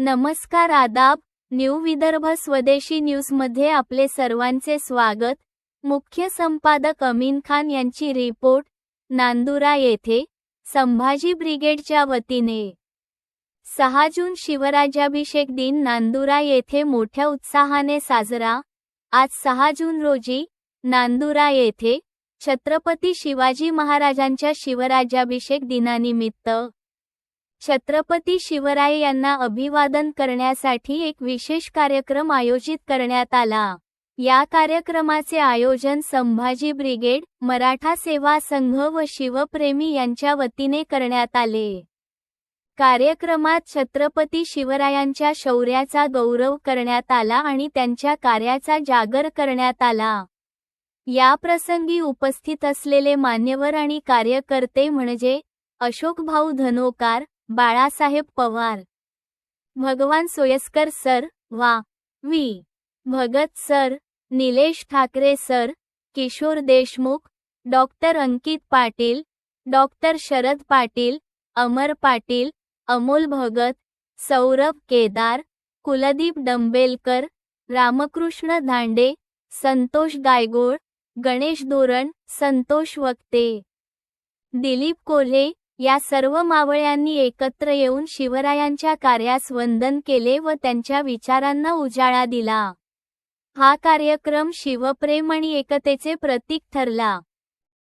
नमस्कार आदाब न्यू विदर्भ स्वदेशी न्यूजमध्ये आपले सर्वांचे स्वागत. मुख्य संपादक अमीन खान यांची रिपोर्ट नांदुरा येथे संभाजी ब्रिगेडच्या वतीने. सहा जून शिवराज्याभिषेक दिन नांदुरा येथे मोठ्या उत्साहाने साजरा. आज सहा जून रोजी नांदुरा येथे छत्रपती शिवाजी महाराजांच्या शिवराज्याभिषेक दिनानिमित्त छत्रपती शिवराय यांना अभिवादन करण्यासाठी एक विशेष कार्यक्रम आयोजित करण्यात आला. या कार्यक्रमाचे आयोजन संभाजी ब्रिगेड मराठा सेवा संघ व शिवप्रेमी यांच्या वतीने करण्यात आले. कार्यक्रमात छत्रपती शिवरायांच्या शौर्याचा गौरव करण्यात आला आणि त्यांच्या कार्याचा जागर करण्यात आला. या प्रसंगी उपस्थित असलेले मान्यवर आणि कार्यकर्ते म्हणजे अशोकभाऊ धनोकार बाळासाहेब पवार. भगवान सोयस्कर सर वा. We. Bhagat sir Nilesh Thackeray sir Kishor Deshmukh doctor Ankit Patil doctor Sharad Patil Amar Patil Amol Bhagat Saurabh Kedar Kuldeep Dambelkar Ramkrishna Dhande Santosh Gaygol Ganesh Dhoran Santosh Wakte. Dilip Kolhe या सर्व मावळ्यांनी एकत्र येऊन शिवरायांच्या कार्यास वंदन केले व त्यांच्या विचारांना उजाळा दिला. हा कार्यक्रम शिवप्रेम आणि एकतेचे प्रतीक ठरला.